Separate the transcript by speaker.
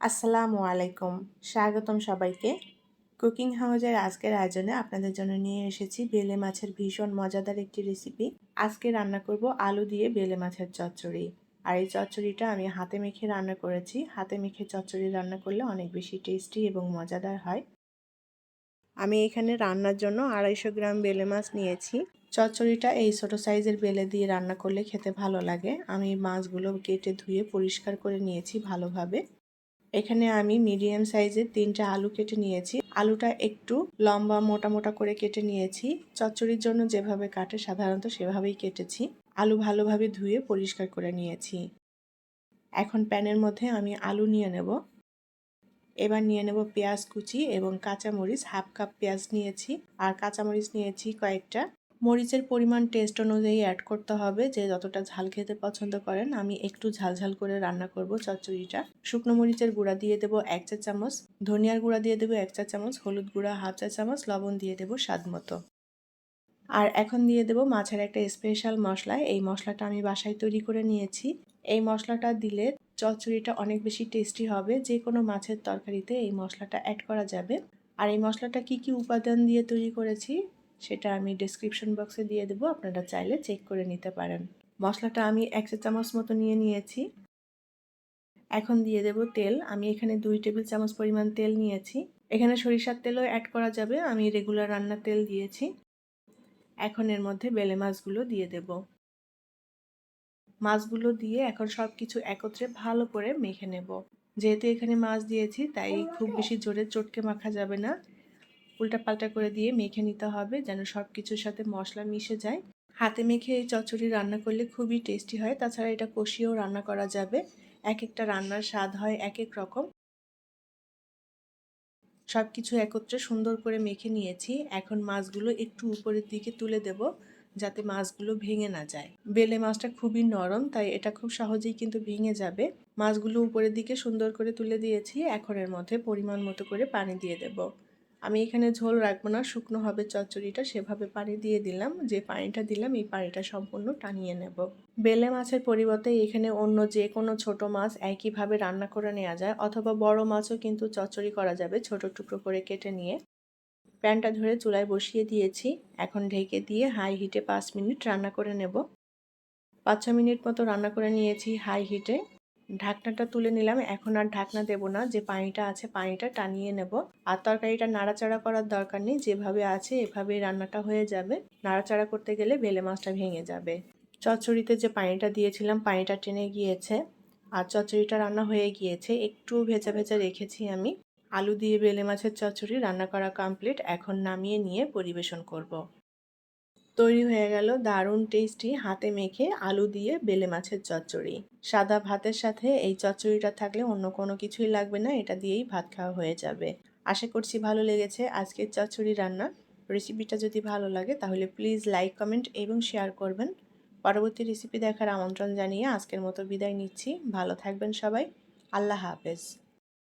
Speaker 1: আসসালামু আলাইকুম। স্বাগতম সবাইকে। কুকিং হাউজের আজকের আয়োজনে আপনাদের জন্য নিয়ে এসেছি বেলে মাছের ভীষণ মজাদার একটি রেসিপি। আজকে রান্না করব আলু দিয়ে বেলে মাছের চচ্চড়ি। আর এই চচ্চড়িটা আমি হাতে মেখে রান্না করেছি। হাতে মেখে চচ্চড়ি রান্না করলে অনেক বেশি টেস্টি এবং মজাদার হয়। আমি এখানে রান্নার জন্য আড়াইশো গ্রাম বেলে মাছ নিয়েছি। চচ্চড়িটা এই ছোটো সাইজের বেলে দিয়ে রান্না করলে খেতে ভালো লাগে। আমি মাছগুলো কেটে ধুয়ে পরিষ্কার করে নিয়েছি ভালোভাবে। এখানে আমি মিডিয়াম সাইজের তিনটা আলু কেটে নিয়েছি। আলুটা একটু লম্বা, মোটা মোটা করে কেটে নিয়েছি। চচ্চড়ির জন্য যেভাবে কাটে সাধারণত সেভাবেই কেটেছি। আলু ভালোভাবে ধুয়ে পরিষ্কার করে নিয়েছি। এখন প্যানের মধ্যে আমি আলু নিয়ে নেব। এবার নিয়ে নেব পেঁয়াজ কুচি এবং কাঁচামরিচ। হাফ কাপ পেঁয়াজ নিয়েছি। আর কাঁচামরিচ নিয়েছি কয়েকটা। মরিচের পরিমাণ টেস্ট অনুযায়ী অ্যাড করতে হবে, যে যতটা ঝাল খেতে পছন্দ করেন, আমি একটু ঝাল ঝাল করে রান্না করব চচ্চড়িটা। শুকনো মরিচের গুঁড়া দিয়ে দেবো এক চা চামচ, ধনিয়ার গুঁড়া দিয়ে দেবো এক চা চামচ, হলুদ গুঁড়া হাফ চা চামচ, লবণ দিয়ে দেবো স্বাদ মতো। আর এখন দিয়ে দেবো মাছের একটা স্পেশাল মশলা, এই মশলাটা আমি বাসায় তৈরি করে নিয়েছি। এই মশলাটা দিলে চচ্চড়িটা অনেক বেশি টেস্টি হবে, যে কোনো মাছের তরকারিতে এই মশলাটা অ্যাড করা যাবে। আর এই মশলাটা কি কি উপাদান দিয়ে তৈরি করেছি? সেটা আমি ডিসক্রিপশন বক্সে দিয়ে দেবো, আপনারা চাইলে চেক করে নিতে পারেন। মশলাটা আমি এক চা চামচ মতো নিয়ে নিয়েছি। এখন দিয়ে দেব তেল। আমি এখানে দুই টেবিল চামচ পরিমাণ তেল নিয়েছি। এখানে সরিষার তেলও অ্যাড করা যাবে। আমি রেগুলার রান্নার তেল দিয়েছি। এখন এর মধ্যে বেলে মাছগুলো দিয়ে দেব। মাছগুলো দিয়ে এখন সব কিছু একত্রে ভালো করে মেখে নেব। যেহেতু এখানে মাছ দিয়েছি, তাই খুব বেশি জোরে চটকে মাখা যাবে না। উল্টাপাল্টা করে দিয়ে মেখে নিতে হবে যেন সব কিছুর সাথে মশলা মিশে যায়। হাতে মেখে এই চচ্চড়ি রান্না করলে খুবই টেস্টি হয়। তাছাড়া এটা কষিয়েও রান্না করা যাবে। এক একটা রান্নার স্বাদ হয় এক এক রকম। সব কিছু একত্রে সুন্দর করে মেখে নিয়েছি। এখন মাছগুলো একটু উপরের দিকে তুলে দেব যাতে মাছগুলো ভেঙে না যায়। বেলে মাছটা খুবই নরম, তাই এটা খুব সহজেই কিন্তু ভেঙে যাবে। মাছগুলো উপরের দিকে সুন্দর করে তুলে দিয়েছি। এখন এর মধ্যে পরিমাণ মতো করে পানি দিয়ে দেব। আমি এখানে ঝোল রাখব না, শুকনো হবে চচ্চড়িটা, সেভাবে পানি দিয়ে দিলাম। যে পানিটা দিলাম, এই পানিটা সম্পূর্ণ টানিয়ে নেব। বেলে মাছের পরিবর্তে এখানে অন্য যে কোনো ছোট মাছ একইভাবে রান্না করে নেওয়া যায়, অথবা বড় মাছও কিন্তু চচ্চড়ি করা যাবে ছোট টুকরো করে কেটে নিয়ে। প্যানটা ধরে চুলায় বসিয়ে দিয়েছি। এখন ঢেকে দিয়ে হাই হিটে পাঁচ মিনিট রান্না করে নেব। পাঁচ ছ মিনিট মতো রান্না করে নিয়েছি হাই হিটে। ঢাকনাটা তুলে নিলাম। এখন আর ঢাকনা দেব না। যে পানিটা আছে, পানিটা টানিয়ে নেব। আর তরকারিটা নাড়াচাড়া করার দরকার নেই। যেভাবে আছে, এভাবেই রান্নাটা হয়ে যাবে। নাড়াচাড়া করতে গেলে বেলে মাছটা ভেঙে যাবে। চচ্চড়িতে যে পানিটা দিয়েছিলাম, পানিটা টেনে গিয়েছে। আর চচ্চড়িটা রান্না হয়ে গিয়েছে। একটু ভেজা ভেজা রেখেছি আমি। আলু দিয়ে বেলে মাছের চচ্চড়ি রান্না করা কমপ্লিট এখন নামিয়ে নিয়ে পরিবেশন করব। তৈরি হয়ে গেল দারুণ টেস্টি হাতে মেখে আলু দিয়ে বেলে মাছের চচ্চড়ি। সাদা ভাতের সাথে এই চচ্চড়িটা থাকলে অন্য কোনো কিছুই লাগবে না, এটা দিয়েই ভাত খাওয়া হয়ে যাবে। আশা করছি ভালো লেগেছে আজকের চচ্চড়ি রান্না। রেসিপিটা যদি ভালো লাগে তাহলে প্লিজ লাইক কমেন্ট এবং শেয়ার করবেন। পরবর্তী রেসিপি দেখার আমন্ত্রণ জানিয়ে আজকের মতো বিদায় নিচ্ছি। ভালো থাকবেন সবাই। আল্লাহ হাফেজ।